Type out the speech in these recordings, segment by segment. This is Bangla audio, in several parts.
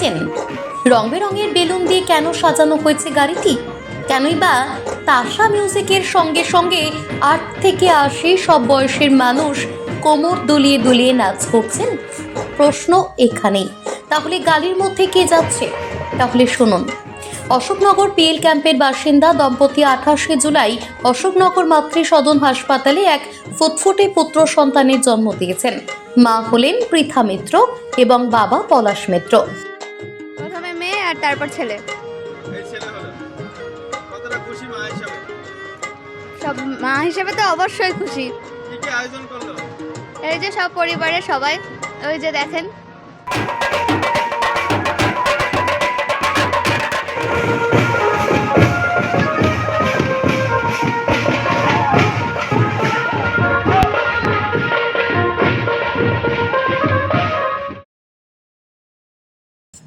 পাচ্ছেন রং বেরঙের বেলুন দিয়ে কেন সাজানো হয়েছে গাড়িটি? কেনই বা তাসা মিউজিকের সঙ্গে সঙ্গে আট থেকে আশি সব বয়সের মানুষ কোমর দুলিয়ে দুলিয়ে নাচ করছেন? প্রশ্ন এখানেই। তাহলে গাড়ির মধ্যে কে যাচ্ছে? তাহলে শুনুন। অশোকনগর পিএল ক্যাম্পের বাসিন্দা দম্পতি আঠাশে জুলাই অশোকনগর মাতৃ সদন হাসপাতালে এক ফুটফুটে পুত্র সন্তানের জন্ম দিয়েছেন। মা হলেন পৃথা মিত্র এবং বাবা পলাশ মিত্র। আর তারপর ছেলে। সব মা হিসেবে তো অবশ্যই খুশি। এই যে সব পরিবারের সবাই ওই যে দেখেন।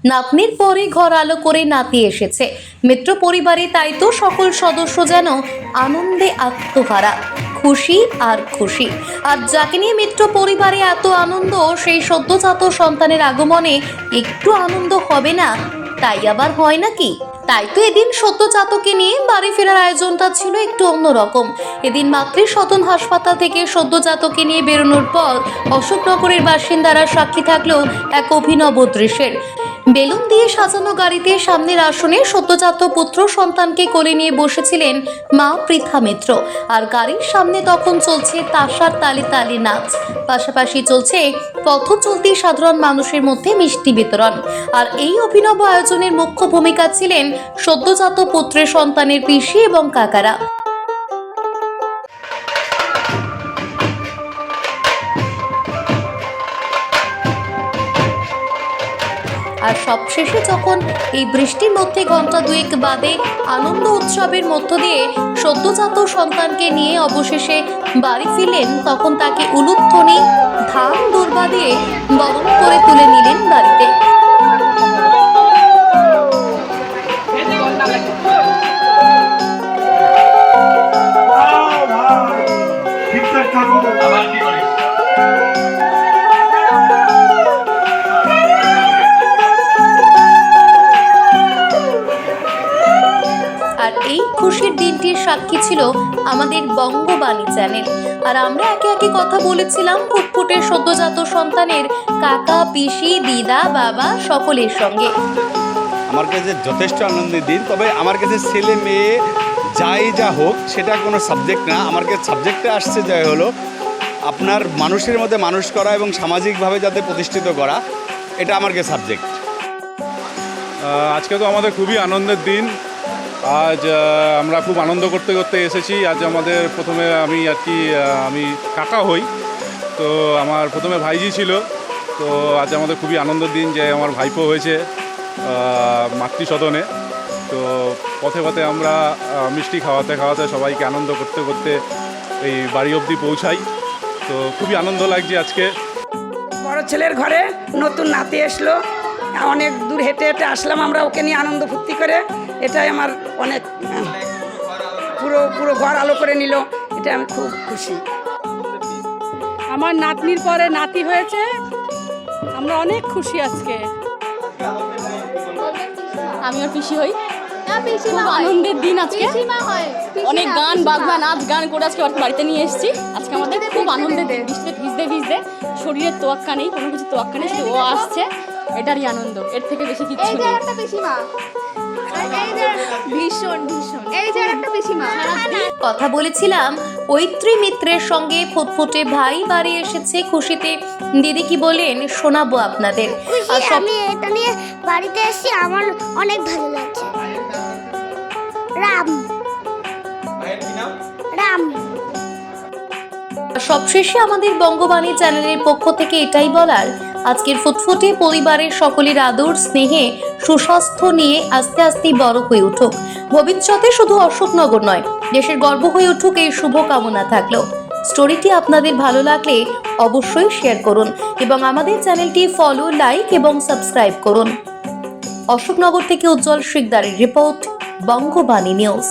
নাতনির পরে ঘর আলো করে নাতি এসেছে। মিত্র পরিবারে তাই তো সকল সদস্য যেন আনন্দে আত্মহারা, খুশি আর খুশি। আর যাকে নিয়ে মিত্র পরিবারে এত আনন্দ, সেই সদ্যজাত সন্তানের আগমনে একটু আনন্দ হবে না? তাই আবার হয় নাকি? তাই তো এদিন সদ্যজাতকে নিয়ে বাড়ি ফেরার আয়োজনটা ছিল একটু অন্যরকম। এদিন মাতৃ সদন হাসপাতাল থেকে সদ্যজাতকে নিয়ে বেরোনোর পর অশোকনগরের বাসিন্দারা সাক্ষী থাকলেও এক অভিনব দৃশ্যের। বেলুন দিয়ে সাজানো গাড়িতে সামনের আসনে সদ্যজাত পুত্র সন্তানকে কোলে নিয়ে বসেছিলেন মা পৃথা মিত্র। আর গাড়ির সামনে তখন চলছে তাসার তালে তালে নাচ। পাশাপাশি চলছে পথ চলতি সাধারণ মানুষের মধ্যে মিষ্টি বিতরণ। আর এই অভিনব আয়োজনের মুখ্য ভূমিকা ছিলেন সদ্যজাত পুত্রের সন্তানের পিসি এবং কাকারা। আর সবশেষে যখন এই বৃষ্টির মধ্যে ঘণ্টা দুয়েক বাদে আনন্দ উৎসবের মধ্য দিয়ে সদ্যজাত সন্তানকে নিয়ে অবশেষে বাড়ি ফিরলেন, তখন তাকে উলুধ্বনি ধান দুর্বা দিয়ে বরণ করে তুলে নিলেন বাড়িতে। ঠিকঠাক দিনটির সাক্ষী ছিল আমাদের বঙ্গবাণী চ্যানেল। আর আমরা একে একে কথা বলেছিলাম ফুটফুটের সদ্যজাত সন্তানের কাকা পিসি দিদা বাবা সকলের সঙ্গে। আমার কাছে যথেষ্ট আনন্দের দিন তবে আমার কাছে ছেলে মেয়ে যাই যা হোক সেটা কোনো সাবজেক্ট না। আমার কাছে সাবজেক্টটা আসছে যাই হলো আপনার মানুষের মধ্যে মানুষ করা এবং সামাজিকভাবে যাতে প্রতিষ্ঠিত করা এটা আমার কাছে সাবজেক্ট আজকে তো আমাদের খুবই আনন্দের দিন। আজ আমরা খুব আনন্দ করতে করতে এসেছি। আজ আমাদের প্রথমে আমি আর কি আমি কাকা হই। তো আমার প্রথমে ভাইজি ছিল। তো আজ আমাদের খুবই আনন্দের দিন যে আমার ভাইপো হয়েছে মাতৃসদনে। তো পথে পথে আমরা মিষ্টি খাওয়াতে খাওয়াতে সবাইকে আনন্দ করতে করতে এই বাড়ি অবধি পৌঁছাই। তো খুবই আনন্দ লাগছে আজকে। বড় ছেলের ঘরে নতুন নাতি আসলো অনেক দূর হেঁটে হেঁটে আসলাম আমরা, ওকে নিয়ে আনন্দ ফুর্তি করে। এটাই আমার অনেক পুরো পুরো ঘর আলো করে নিল এটা আমি খুব খুশি। আমার নাতনির পরে নাতি হয়েছে আমরা অনেক খুশি আজকে। আমি ওর পিসি হই। খুব আনন্দের দিন আজকে। অনেক গান বাজনা নাচ গান করে আজকে বাড়িতে নিয়ে এসেছি। আজকে আমাদের খুব আনন্দের দিন। বৃষ্টিতে ভিজতে ভিজতে শরীরের তোয়াক্কা নেই কোনো কিছু তোয়াক্কা নেই শুধু ও আসছে। এটারই আনন্দ এর থেকে বেশি কিছু নেই। ভীষণ ভীষণ এই যে একটা পিসিমা কথা বলেছিলাম ঐত্রী মিত্রের সঙ্গে ফুটফুটে ভাই বাড়ি এসেছে খুশিতে। দিদি কি বলেন শোনাবো আপনাদের। আমি এটা নিয়ে বাড়িতে এসেছি আমার অনেক ভালো লাগছে। রাম। রাম। সবশেষে আমাদের বঙ্গবাণী চ্যানেলের পক্ষ থেকে এটাই বলার। আজকের ফুটফুটে পরিবারের সকলের আদর, স্নেহে, সুস্বাস্থ্য নিয়ে আস্তে আস্তে বড় হয়ে উঠুক। ভবিষ্যতে শুধু অশোকনগর নয়, দেশের গর্ব হয়ে উঠুক এই শুভ কামনা থাকল। স্টোরিটি আপনাদের ভালো লাগলে অবশ্যই শেয়ার করুন এবং আমাদের চ্যানেলটি ফলো, লাইক এবং সাবস্ক্রাইব করুন। অশোকনগর থেকে উজ্জ্বল শিকদারের রিপোর্ট, বঙ্গবাণী নিউজ।